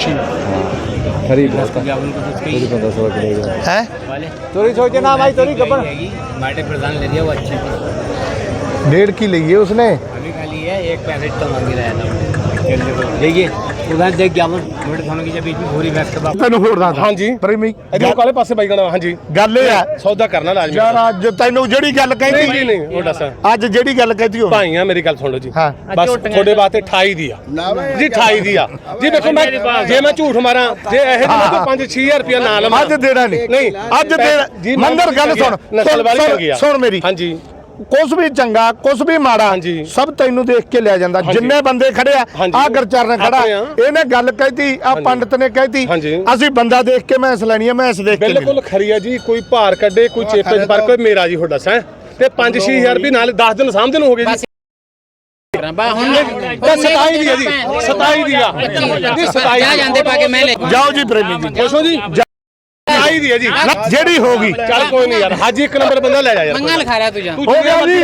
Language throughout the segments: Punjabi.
अच्छी खरीब पंद्रह सौ है थोड़ी सोचे ना भाई थोड़ी गबन माटे प्रधान ले लिया वो अच्छी डेढ़ की ली है उसने अभी खाली है एक पैकेट तो मांगी रहा था देखिए ਉਹਦਾ ਦੇ ਗਿਆ ਮੈਂ ਥੋੜੇ ਤੁਹਾਨੂੰ ਕੀ ਜੇ ਵੀ ਹੋਰੀ ਵੈਸਟ ਦਾ ਤੈਨੂੰ ਹੋਰ ਦੱਸਦਾ। ਹਾਂਜੀ। ਪ੍ਰੇਮੀ ਇਹਦੇ ਕਾਲੇ ਪਾਸੇ ਬਾਈ ਗਣਾ ਹਾਂਜੀ। ਗੱਲ ਇਹ ਆ। ਸੌਦਾ ਕਰਨਾ ਲਾਜ਼ਮੀ ਯਾਰ ਅੱਜ ਤੈਨੂੰ ਜਿਹੜੀ ਗੱਲ ਕਹਿੰਦੀ ਨਹੀਂ ਨਹੀਂ ਉਹ ਦੱਸ। ਅੱਜ ਜਿਹੜੀ ਗੱਲ ਕਹਿੰਦੀ ਉਹ। ਭਾਈਆਂ ਮੇਰੀ ਗੱਲ ਸੁਣ ਲਓ ਜੀ। ਬਸ ਤੁਹਾਡੇ ਵਾਸਤੇ 28 ਦੀ ਆ। ਜੀ 28 ਦੀ ਆ। ਜੀ ਵੇਖੋ ਮੈਂ ਜੇ ਮੈਂ ਝੂਠ ਮਾਰਾਂ ਜੇ ਇਹ ਤਾਂ 5-6000 ਰੁਪਏ ਨਾ ਲਵਾਂ ਅੱਜ ਦੇਣਾ ਨਹੀਂ। ਨਹੀਂ ਅੱਜ ਦੇਣਾ ਮੰਦਰ ਗੱਲ ਸੁਣ। ਸੁਣ ਮੇਰੀ। ਹਾਂਜੀ। ਕੁਝ ਵੀ ਚੰਗਾ ਕੁਝ ਵੀ ਮਾੜਾ ਸਭ ਤੈਨੂੰ ਦੇਖ ਕੇ ਲਿਆ ਜਾਂਦਾ। ਜਿੰਨੇ ਬੰਦੇ ਖੜੇ ਆ ਆ ਗਰਚਰਨ ਖੜਾ। ਇਹਨੇ ਗੱਲ ਕਹਿਤੀ ਆ ਪੰਡਤ ਨੇ ਕਹਿਤੀ। ਅਸੀਂ ਬੰਦਾ ਦੇਖ ਕੇ ਮੈਂਸ ਲੈਣੀ ਆ ਮੈਂਸ ਦੇਖ ਕੇ ਬਿਲਕੁਲ ਖਰੀ ਆ ਜੀ ਕੋਈ ਭਾਰ ਕੱਢੇ ਕੋਈ ਚੇਪੇ ਚ ਫ਼ਰਕ ਮੇਰਾ ਜੀ ਤੁਹਾਡਾ ਸੈਂ ਤੇ 5-6000 ਰੁਪਏ ਨਾਲ 10 ਦਿਨ ਸਾਂਭ ਦਿਨ ਹੋ ਗਏ ਜੀ। ਬਾ ਹੁਣ ਤੇ 27 ਦੀ ਜੀ 27 ਦੀ ਆ। ਜਾਂਦੇ ਪਾ ਕੇ ਮੈਂ ਲੈ ਜਾਓ ਜੀ ਪ੍ਰੇਮੀ ਜੀ। ਖੁਸ਼ ਜੀ? ਚਾਹੀਦੀ ਹੈ ਜੀ। ਜਿਹੜੀ ਹੋਗੀ ਚੱਲ ਕੋਈ ਨਹੀਂ ਯਾਰ ਹਾਜੀ ਇੱਕ ਨੰਬਰ ਬੰਦਾ ਲੈ ਜਾ ਯਾਰ। ਮੰਗਾ ਲਿਖਾ ਰਿਹਾ ਤੂੰ ਜਾਂ। ਹੋ ਗਿਆ ਜੀ।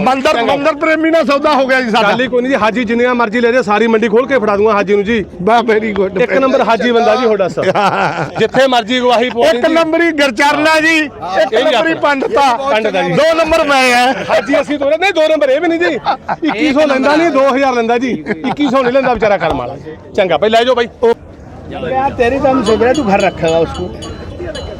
ਮੰਦਰ ਮੰਦਰ ਪ੍ਰੇਮੀ ਨਾਲ ਸੌਦਾ ਹੋ ਗਿਆ ਜੀ ਸਾਡਾ। ਗੱਲ ਕੋਈ ਨਹੀਂ ਜੀ ਹਾਜੀ ਜਿੰਨੀਆਂ ਮਰਜ਼ੀ ਲੈ ਜਾ ਸਾਰੀ ਮੰਡੀ ਖੋਲ ਕੇ ਫੜਾ ਦੂੰਗਾ ਹਾਜੀ ਨੂੰ ਜੀ। ਵਾਹ ਵੈਰੀ ਗੁੱਡ ਇੱਕ ਨੰਬਰ ਹਾਜੀ ਬੰਦਾ ਜੀ ਹੋਡਾ ਸਰ ਜਿੱਥੇ ਮਰਜ਼ੀ ਗਵਾਹੀ ਪਵਾ ਇੱਕ ਨੰਬਰੀ ਗਰਚਰਲਾ ਜੀ ਇੱਕ ਨੰਬਰੀ ਪੰਡਤਾ। ਦੋ ਨੰਬਰ ਮੈਂ ਹੈ ਹਾਜੀ ਅਸੀਂ ਦੋਰੇ ਨਹੀਂ ਦੋ ਨੰਬਰ ਇਹ ਵੀ ਨਹੀਂ ਜੀ। 2100 ਲੈਂਦਾ ਨਹੀਂ 2000 ਲੈਂਦਾ ਜੀ। 2100 ਨਹੀਂ ਲੈਂਦਾ ਵਿਚਾਰਾ ਕਰਮ ਚੰਗਾ ਭਾਈ ਲੈ ਜਾਓ ਭਾਈ ਯਾਰ ਤੇਰੀ ਤਾਂ ਸੁਗਰੇ ਤੂੰ ਘਰ ਰੱਖੇਗਾ ਉਸਨੂੰ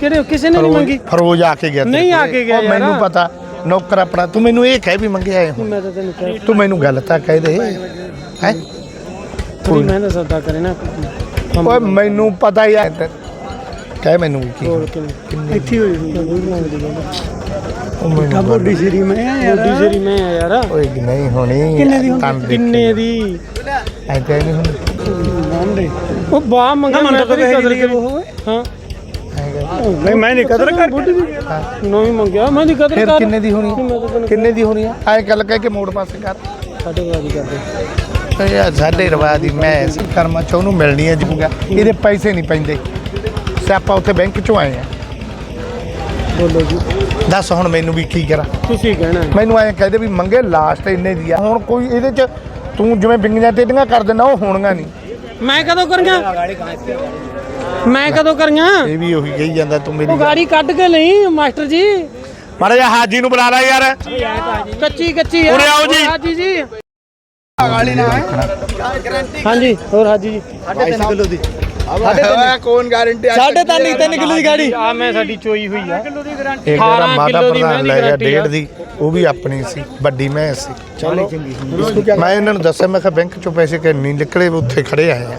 ਕਿਹੜੇ ਕਿਸੇ ਨੇ ਨਹੀਂ ਮੰਗੀ? ਫਰੋਜ਼ ਆ ਕੇ ਗਿਆ ਤੇਰੇ ਨਹੀਂ ਆ ਕੋਲੇ। ਕੇ ਗਿਆ ਉਹ ਯਾਰ। ਮੈਨੂੰ ਪਤਾ ਨੌਕਰ ਆਪਣਾ ਤੂੰ ਮੈਨੂੰ ਇਹ ਕਹਿ ਵੀ ਮੰਗਿਆ ਹੈ ਹੁਣ। ਮੈਂ ਤਾਂ ਤੈਨੂੰ ਕਹਿ। ਤੂੰ ਮੈਨੂੰ ਗੱਲ ਤਾਂ ਕਹਿ ਦੇ। ਹੈ? ਥੋੜੀ ਮਿਹਨਤ ਸੌਦਾ ਕਰੇ ਨਾ। ਓਏ ਮੈਨੂੰ ਪਤਾ ਹੀ ਹੈ ਕਹਿ ਮੈਨੂੰ ਵੀ ਕੀ ਹੋਰ ਕਿਵੇਂ? ਇੱਥੇ ਹੋਈ ਹੋਈ ਉਹ ਮੈਨੂੰ ਗੱਲ- ਬੋਡੀ ਸ਼ਰੀ ਮੈਂ ਯਾਰ। ਬੋਡੀ ਸ਼ਰੀ ਮੈਂ ਆ ਯਾਰ। ਓਏ ਨਹੀਂ ਹੋਣੀ। ਕਿੰਨੇ ਦੀ ਹੁੰਦੀ? ਕਿੰਨੇ ਦੀ? ਐ ਨਹੀਂ ਹੁੰਦੀ। ਉਹ ਬਾਹ ਮੰਗਾ ਮੰਦਰ ਦੀ ਕਦਰ ਕਰੇ। ਹਾਂ। ਨਹੀਂ ਮੈਂ ਨਹੀਂ ਕਦਰ ਕਰ ਬੁੱਢੀ ਦੀ। ਮੰਗਿਆ ਮੈਂ ਨਹੀਂ ਕਦਰ ਫਿਰ ਕਰ ਕਿੰਨੇ ਦੀ ਹੋਣੀ? ਕਿੰਨੇ ਦੀ ਹੋਣੀ ਆ? ਐ ਗੱਲ ਕਹਿ ਕੇ ਮੋੜ ਪਾਸੇ ਕਰ। ਸਾਡੇ ਵਾਦੀ ਕਰਦੇ। ਯਾਰ ਸਾਡੇ ਰਵਾ ਦੀ ਮੈਂ ਕਰਮਾ ਚ ਉਹਨੂੰ ਮਿਲਣੀ ਹੈ ਜੂਗਾ। ਇਹਦੇ ਪੈਸੇ ਨਹੀਂ ਪੈਂਦੇ। ਸਿਆਪਾ ਉੱਥੇ ਬੈਂਕ ਚੋਂ ਆਏ ਆ। ਬੋਲੋ ਜੀ। ਦੱਸ ਹੁਣ ਮੈਨੂੰ ਵੀ ਕੀ ਕਰਾਂ। ਤੁਸੀਂ ਕਹਿਣਾ। ਮੈਨੂੰ ਐਂ ਕਹਦੇ ਵੀ ਮੰਗੇ ਲਾਸਟ ਇੰਨੇ ਦੀ ਆ। ਹੁਣ ਕੋਈ ਇਹਦੇ ਚ ਤੂੰ ਜਿਵੇਂ ਬਿੰਗੀਆਂ ਟੇਡੀਆਂ ਕਰ ਦਿੰਦਾ ਉਹ ਹੋਣੀਆਂ ਨਹੀਂ ਮੈਂ ਕਦੋਂ ਕਰੀਆਂ ਮੈਂ ਕਦੋਂ ਕਰੀਆਂ? ਇਹ ਵੀ ਉਹੀ ਕਹੀ ਜਾਂਦਾ ਤੂੰ ਮੇਰੀ ਗਾੜੀ ਕੱਢ ਕੇ ਲਈ ਮਾਸਟਰ ਜੀ। ਮਾੜਾ ਹਾਜੀ ਨੂੰ ਬੁਲਾ ਲੈ ਯਾਰ। ਕੱਚੀ ਕੱਚੀ ਆ। ਉਰੇ ਆਓ ਜੀ। ਹਾਜੀ ਜੀ। ਹਾਂਜੀ ਹੋਰ ਹਾਜੀ ਜੀ। ਕੌਣ ਗਾਰੰਟੀ ਸਾਢੇ ਤਾਂ ਨਹੀਂ 3 ਕਿਲੋ ਦੀ ਗਾੜੀ। ਆ ਮੈਂ ਸਾਡੀ ਚੋਈ ਹੋਈ ਆ। ਇਹ ਜਿਹੜਾ 18 ਮਾਤਾ ਕਿਲੋ ਦੀ ਪ੍ਰਧਾਨ ਲੈ ਗਿਆ ਗਰੰਟੀ ਦੀ। ਉਹ ਵੀ ਆਪਣੀ ਸੀ ਵੱਡੀ ਮੈਂ ਸੀ। ਚਲੋ। ਮੈਂ ਇਹਨਾਂ ਨੂੰ ਦੱਸਿਆ ਮੈਂ ਕਿਹਾ ਬੈਂਕ ਚੋਂ ਪੈਸੇ ਕਿ ਨਹੀਂ ਨਿਕਲੇ ਉੱਥੇ ਖੜੇ ਆਏ ਆ।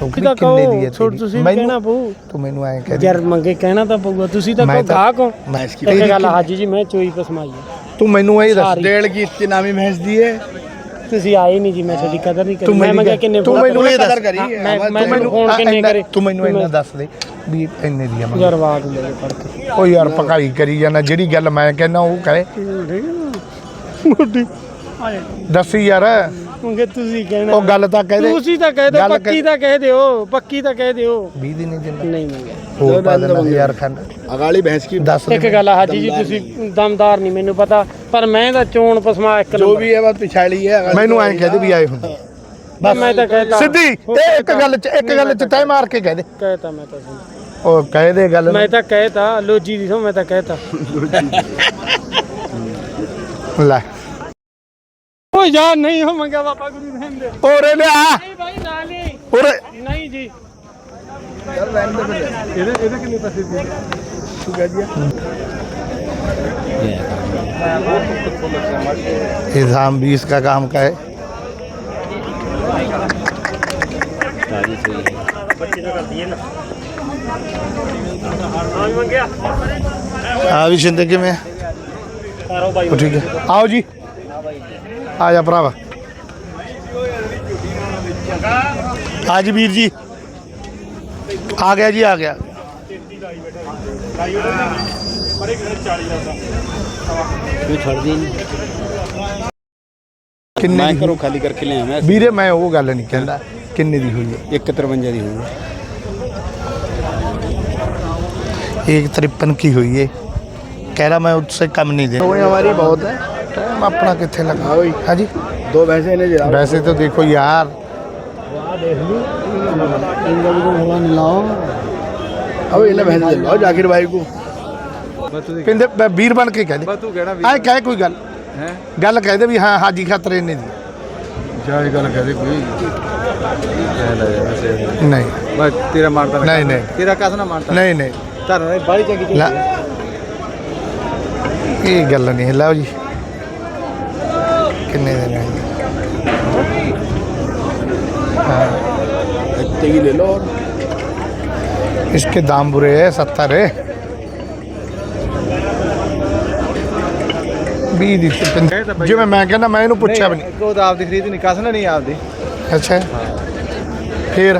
ਟੋਕਰੀ ਕਿੰਨੇ ਦੀ ਹੈ ਤੇਰੀ? ਤੁਸੀਂ ਕਹਿਣਾ ਪਊ। ਤੂੰ ਮੈਨੂੰ ਐਂ ਕਹਿ ਯਾਰ ਮੰਗੇ ਕਹਿਣਾ ਤਾਂ ਪਊਗਾ। ਤੁਸੀਂ ਤਾਂ ਕੋ ਗਾਹਕ ਹੋ। ਮੈਂ ਇਸ ਕੀ ਗੱਲ ਹਾਜੀ ਜੀ ਮੈਂ ਚੋਈ ਕਸਮਾਈ ਤੂੰ ਮੈਨੂੰ ਇਹ ਦੱਸ। ਡੇਲ ਕੀ ਇੱਤੀ ਨਾਮੀ ਮਹਿਸ ਦੀ ਹੈ? ਤੁਸੀਂ ਆਏ ਨਹੀਂ ਜੀ ਮੈਂ ਤੁਹਾਡੀ ਕਦਰ ਨਹੀਂ ਕਰੀ। ਮੈਂ ਮੰਗਿਆ ਕਿੰਨੇ ਤੂੰ ਮੈਨੂੰ ਇਹ ਕਦਰ ਕਰੀ। ਮੈਂ ਮੈਨੂੰ ਫੋਨ ਕਿੰਨੇ ਕਰੇ? ਤੂੰ ਮੈਨੂੰ ਇਹਨਾਂ ਦੱਸ ਦੇ ਵੀ ਇੰਨੇ ਦੀ ਆ ਮੈਂ ਯਾਰ ਆਵਾਜ਼ ਲੈ ਫੜ ਕੇ। ਉਹ ਯਾਰ ਪਕਾਈ ਕਰੀ ਜਾਣਾ ਜਿਹੜੀ ਗੱਲ ਮੈਂ ਕਹਿੰਦਾ ਉਹ ਕਹੇ। ਦੱਸੀ ਯਾਰ। ਆਖੋਗੇ ਤੁਸੀਂ ਕਹਿਣਾ। ਉਹ ਗੱਲ ਤਾਂ ਕਹਿ ਤੁਸੀਂ ਤਾਂ ਕਹਿ ਪੱਕੀ ਤਾਂ ਕਹਿ ਦਿਓ ਪੱਕੀ ਤਾਂ ਕਹਿ ਦਿਓ। 20 ਦਿਨ ਹੀ ਨਹੀਂ ਨਹੀਂ। ਹੋਰ ਪਾ ਯਾਰ ਖਾਨ ਅਗਾਲੀ ਭੈਂਸ ਕੀ ਇੱਕ ਗੱਲ ਆ ਹਾਜੀ ਜੀ ਤੁਸੀਂ ਦਮਦਾਰ ਨਹੀਂ ਮੈਨੂੰ ਪਤਾ ਪਰ ਮੈਂ ਤਾਂ ਚੋਣ ਪਸਮਾ ਇੱਕ ਜੋ ਵੀ ਹੈ ਬਸ ਪਿਛਾਲੀ ਹੈ ਮੈਨੂੰ ਐਂ ਕਹਿ ਦੇ ਵੀ ਆਏ ਹੁੰਦੇ ਬਸ। ਮੈਂ ਤਾਂ ਕਹਿਤਾ। ਸਿੱਧੀ ਇਹ ਇੱਕ ਗੱਲ ਚ ਇੱਕ ਗੱਲ ਚ ਤੈ ਮਾਰ ਕੇ ਕਹਿ ਦੇ। ਮੈਂ ਤਾਂ ਸਿੱਧੀ। ਉਹ ਕਹਿ ਗੱਲ। ਮੈਂ ਤਾਂ ਕਹਿਤਾ ਲੋਜੀ ਦੀ ਸੋ ਮੈਂ ਤਾਂ ਕਹਿਤਾ। ਲੈ। ਯਾਰ ਨਹੀਂ ਹੋ ਮੰਗਾ ਬਾਬਾ ਗੁਰੂ ਰਹਿਣ ਦੇ ਓਰੇ ਲਿਆ ਨਹੀਂ ਭਾਈ ਨਾ ਨਹੀਂ ਓਰੇ ਨਹੀਂ ਜੀ तू कह दिया ये धाम बीस का काम का है ਆ ਵੀ ਸ਼ਿੰਦੇ ਕਿਵੇਂ ਆ? ਉਹ ਠੀਕ ਹੈ ਆਓ ਜੀ ਆ ਜਾ ਭਰਾਵਾ ਆ ਜੀ ਵੀਰ ਜੀ ਆ ਗਿਆ ਜੀ ਆ ਗਿਆ ਇਹ ਛੱਡਦੀ ਨਹੀਂ ਕਿੰਨੇ ਮੈਂ ਦੀ ਘਰੋਂ ਖਾਲੀ ਕਰਕੇ ਲਿਆ ਮੈਂ ਵੀਰੇ ਮੈਂ ਉਹ ਗੱਲ ਨਹੀਂ ਕਹਿੰਦਾ ਕਿੰਨੇ ਦੀ ਹੋਈ ਹੈ 153 ਦੀ ਹੋਊ एक तिरपन की हुई है कह रहा मैं उससे कम नहीं दे हमारी बहुत है टाइम अपना कितने लगा हाँ भाई। हाँ जी दो भैंसे ने जरा वैसे तो देखो यार अब इन्हें भैंसे दिलवाओ जाकिर भाई को ਕਹਿੰਦੇ ਮੈਂ ਵੀਰ ਬਣ ਕੇ ਕਹਿ ਦੇ ਤੂੰ ਕਹਿਣਾ ਵੀ ਆਏ ਕਹਿ ਕੋਈ ਗੱਲ ਹੈ ਗੱਲ ਕਹਿ ਦੇ ਵੀ ਹਾਂ ਹਾਜੀ ਖਾਤਰ ਇਹਨੇ ਦੀ ਜਾਇ ਗੱਲ ਕਹਦੇ ਕੋਈ ਲੈ ਲੈ ਜਾ ਵੈਸੇ ਨਹੀਂ ਬਸ ਤੇਰਾ ਮਾਰਦਾ ਨਹੀਂ, ਨਹੀਂ। ਤੇਰਾ ਕਸ ਨਾ ਮਾਰਦਾ ਨਹੀਂ ਨਹੀਂ ਧਰਨ ਨੇ ਬਾੜੀ ਚੰਗੀ ਲੈ ਇਹ ਗੱਲ ਨਹੀਂ ਹੈ ਲਓ ਜੀ ਕਿੰਨੇ ਦੇ ਨੇ इतने की ले लो और इसके दाम बुरे है सत्तर है ਵੀਹ ਦੀ ਤੇ ਪੰਜ- ਜਿਵੇਂ ਮੈਂ ਕਹਿੰਦਾ ਮੈਂ ਇਹਨੂੰ ਪੁੱਛਿਆ ਵੀ ਨਹੀਂ ਕੋ ਤਾਂ ਆਪਦੀ ਖਰੀਦ ਨਹੀਂ ਕਸ ਨਾ ਨਹੀਂ ਆਪਦੀ ਅੱਛਾ ਫੇਰ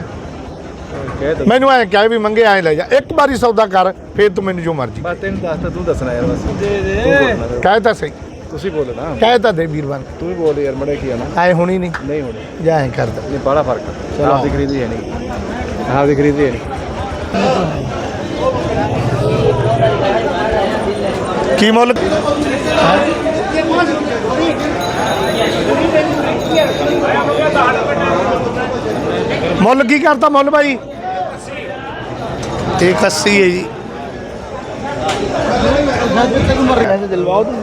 ਕਹਿ ਤਾ ਮੈਨੂੰ ਐ ਕਹਿ ਵੀ ਮੰਗੇ ਐ ਲੈ ਜਾ ਇੱਕ ਵਾਰੀ ਸੌਦਾ ਕਰ ਫੇਰ ਤੂੰ ਮੈਨੂੰ ਜੋ ਮਰਜੀ ਬਸ ਤੈਨੂੰ ਦੱਸਦਾ ਤੂੰ ਦੱਸਣਾ ਯਾਰ ਬਸ ਦੇ ਦੇ ਕਹਿ ਤਾਂ ਸਹੀ ਤੁਸੀਂ ਬੋਲੋ ਨਾ। ਕਹਿ ਤਾਂ ਦੇ ਵੀਰ ਬਣ ਤੂੰ ਵੀ ਬੋਲ ਯਾਰ ਮੜੇ ਕੀ ਆਣਾ ਆਏ ਹੋਣੀ ਨਹੀਂ। ਨਹੀਂ ਹੋਣੇ। ਜਾਂ ਐਂ ਕਰਦਾ ਨਹੀਂ ਬਾਹਲਾ ਫ਼ਰਕ ਆ। ਆਪ ਦੀ ਖਰੀਦੀ ਨਹੀਂ। ਆਪ ਦੀ ਖਰੀਦੀ ਨਹੀਂ। ਕੀ ਮੁੱਲ? ਮੁੱਲ ਕੀ ਕਰਤਾ ਮੁੱਲ ਭਾਈ? 180 ਹੈ ਜੀ। ਦਿਲਵਾਓ ਤੂੰ।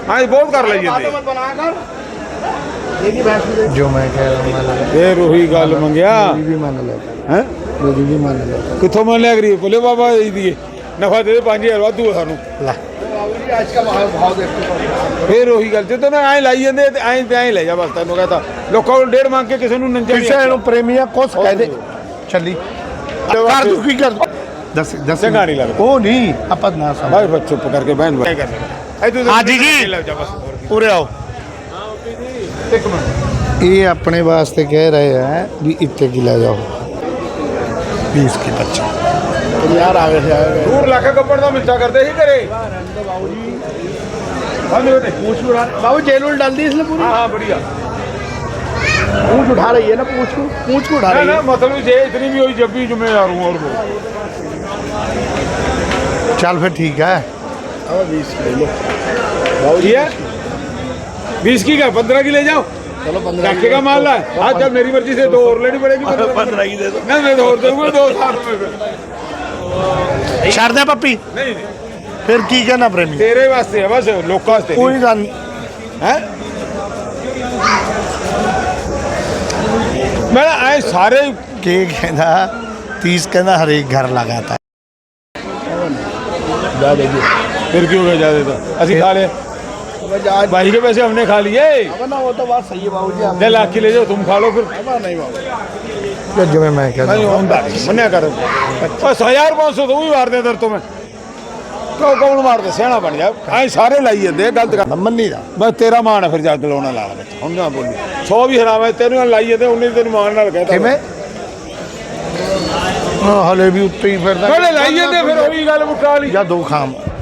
ਜਿਆਦਾ ਲਈ ਜਾਂਦੇ ਹਾਂ ਇਹ ਬਹੁਤ ਕਰ ਲਈ ਜਾਂਦੇ मत बनाकर एक ही भैंस दे जो मैं कह रहा हूँ मान लेता ਫੇਰ ਉਹੀ ਗੱਲ ਮੰਗਿਆ हूँ। भी मान लेता ਹੈ हूँ। भी मान लेता हूँ। ਕਿੱਥੋਂ ਮੰਨ ਲਿਆ ਗਰੀਬ ਬੋਲੇ ਬਾਬਾ ਜੀ ਦੀ ਨਫਾ ਦੇ ਦੇ 5000 ਵਾਧੂ ਆ ਸਾਨੂੰ ला आज का भाव भाव देखते हो ਫੇਰ ਉਹੀ ਗੱਲ ਜਦੋਂ ਨਾ ਐਂ ਲਾਈ ਜਾਂਦੇ ਤੇ ਐਂ ਤੇ ਐਂ ਲੈ ਜਾ ਬਸ ਤੈਨੂੰ ਕਹਤਾ ਲੋਕਾਂ ਕੋਲ ਡੇਢ ਮੰਗ ਕੇ ਕਿਸੇ ਨੂੰ ਨੰਜਾ ਨਹੀਂ ਕਿਸੇ ਨੂੰ ਪ੍ਰੇਮੀਆਂ ਕੁਛ ਕਹਿ ਦੇ ਚੱਲੀ ਕਰ ਦੂ ਕੀ ਕਰ ਦੂ ਦੱਸ ਦੱਸ ਚੰਗਾ ਨਹੀਂ ਲੱਗਦਾ। ਉਹ ਨਹੀਂ ਆਪਾਂ ਨਾ ਸਮਝ ਭਾਈ ਬੱਚੋ ਚੁੱਪ ਕਰਕੇ ਬਹਿਣ ਬਾਈ ਐ ਤੂੰ ਹਾਜੀ ਜੀ। ਲੈ ਜਾ ਬਸ ਹੋਰ ਕੀ। ਉਰੇ ਆਓ ਇੱਕ ਮਿੰਟ ये अपने वास्ते कह रहे हैं भी इतने की ले जाओ बीस की बच्चे यार आगे से आगे ਦੂਰ ਲੱਖ ਕੱਪੜ ਦਾ ਮਿੱਠਾ ਕਰਦੇ ਸੀ ਘਰੇ ਬੰਦ ਹੋ ਦੇ पूछ उठा बाबू जेल उल डाल दी इसने पूरी ਹਾਂ ਹਾਂ ਬੜੀਆ पूछ उठा रही है ना पूछ को पूछ को उठा ना रही ना है मतलब जे इतनी भी हुई जब भी जिम्मेदार हूँ और वो चल फिर ठीक है अब बीस ले लो बाबू ये बीस की क्या पंद्रह की ले जाओ चलो पंद्रह रखे का माल है आज जब मेरी मर्जी से दो और लेनी पड़ेगी पंद्रह की दे दो नहीं मैं दो और दूंगा दो साथ में फिर। ਛੱਡ ਦੇ ਪੱਪੀ नहीं नहीं ਫਿਰ ਕੀ ਕਹਿਣਾ ਪ੍ਰੇਮੀ तेरे वास्ते है बस लोग वास्ते ਕੋਈ ਗੱਲ ਨਹੀਂ है मैं आए सारे ਕੀ ਕਹਿੰਦਾ 30 ਕਹਿੰਦਾ ਹਰੇਕ ਘਰ ਲਗਾਤਾ जा देखिए फिर क्यों गए ज्यादा तो असि खा ले अब आज भाई के पैसे हमने खा लिए अब ना वो तो बात सही है बाबू जी आप ले लाख की ले जाओ तुम खा लो फिर अब नहीं बाबू ਕਿ ਜਿਵੇਂ ਮੈਂ ਕਹਿੰਦਾ नहीं ਹੁੰਦਾ नहीं मन्या कर बस हजार पाँच सौ तो भी मार दे दर तुम्हें क्यों कौन मार दे सियाना बन जा आए सारे लाई ਜਾਂਦੇ ਗਲਤ ਕਰ ਮੰਨੀ ਦਾ ਬਸ ਤੇਰਾ ਮਾਣ ਹੈ ਫਿਰ ਜੱਗ ਲਾਉਣਾ ਲਾ ਲੈ ਹੁਣ ਨਾ ਬੋਲੀ 100 ਵੀ ਹਰਾਵੇ ਤੈਨੂੰ ਨਾਲ ਲਾਈ ਜਾਂਦੇ ਉਹਨੇ ਤੈਨੂੰ ਮਾਣ ਨਾਲ ਕਹਿਤਾ ਕਿਵੇਂ ਹਾਂ ਹਲੇ ਵੀ ਉੱਤੇ ਹੀ ਫਿਰਦਾ ਪਹਿਲੇ ਲਾਈ ਜਾਂਦੇ ਫਿਰ ਉਹੀ ਗੱਲ ਮੁੱਕਾ ਲਈ ਜਾਂ ਦੋ ਖਾਮ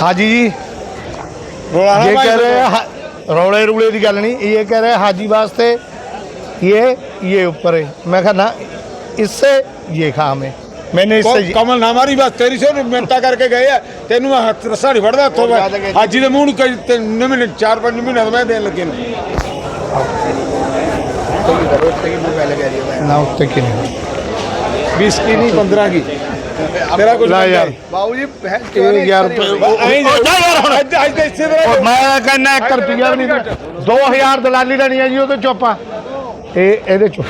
हाजी जी रोला ये कह रहे हैं हा- रौले रूले की गल नहीं ये कह रहे हैं हाजी वास्ते ये ये ऊपर है मैं कहा ना इससे ये खाम है मैंने इससे ये- ਕਮਲ ਨਾ ਮਾਰੀ ਬਸ ਤੇਰੀ ਸੋ ਮਿੰਤਾ ਕਰਕੇ ਗਏ ਆ ਤੈਨੂੰ ਮੈਂ ਹੱਥ ਰਸਾ ਨਹੀਂ ਫੜਦਾ ਉੱਥੋਂ ਮੈਂ ਹਾਜੀ ਦੇ ਮੂੰਹ ਨੂੰ ਕਈ ਤਿੰਨ ਮਹੀਨੇ ਚਾਰ ਪੰਜ ਮਹੀਨੇ ਤੋਂ ਮੈਂ ਦੇਣ ਲੱਗੇ ਨੂੰ ना उत्ते की नहीं 20 की नहीं 15 की ਤੇਰਾ ਕੁਝ ਲੈ ਯਾਰ। ਬਾਊ ਜੀ ਇਹ 11 ਰੁਪਏ ਉਹ ਜਾ ਯਾਰ ਹੁਣ ਅੱਜ ਤੇ ਇਸੇ ਤਰ੍ਹਾਂ ਮੈਂ ਕਹਿੰਦਾ 1 ਰੁਪਿਆ ਵੀ ਨਹੀਂ 2000 ਦਲਾਲੀ ਲੈਣੀ ਹੈ ਜੀ ਉਹਦੇ ਚੋਪਾ ਇਹ ਇਹਦੇ ਚੋ।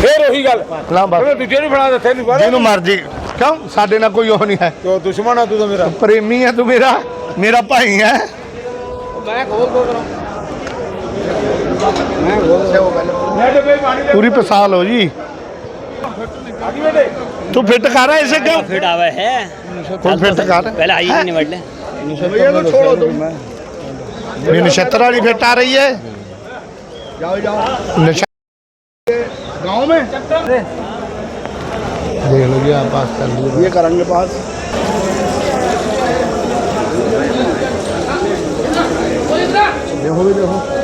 ਫੇਰ ਉਹੀ ਗੱਲ। ਲਾਂ ਬਸ। ਦੂਜੇ ਨੂੰ ਫੜਾ ਦਿੱਤੇ ਨਹੀਂ ਜਿਹਨੂੰ ਮਰਜ਼ੀ। ਕਿਉਂ? ਸਾਡੇ ਨਾਲ ਕੋਈ ਉਹ ਨਹੀਂ ਹੈ। ਤੋ ਦੁਸ਼ਮਣ ਆ ਤੂੰ ਤਾਂ ਮੇਰਾ। ਪ੍ਰੇਮੀ ਆ ਤੂੰ ਮੇਰਾ। ਮੇਰਾ ਭਾਈ ਹੈ। ਮੈਂ ਖੋਲ ਦੋ ਕਰਾਂ। ਮੈਂ ਖੋਲ ਸੇ ਉਹ ਗੱਲ ਪੂਰੀ ਪਸਾਲ ਹੋ ਜੀ। तू फिट कर रहा है इसे क्यों? फिट आवा है। तू फिट कर पहले आई नहीं निबड़ ले भैया तो छोड़ो तुम। मेरी नक्षत्र वाली फिट आ रही है। जाओ जाओ। गाँव में? देख लो जी आप पास कर लिए ये करेंगे पास। देखो भी देखो।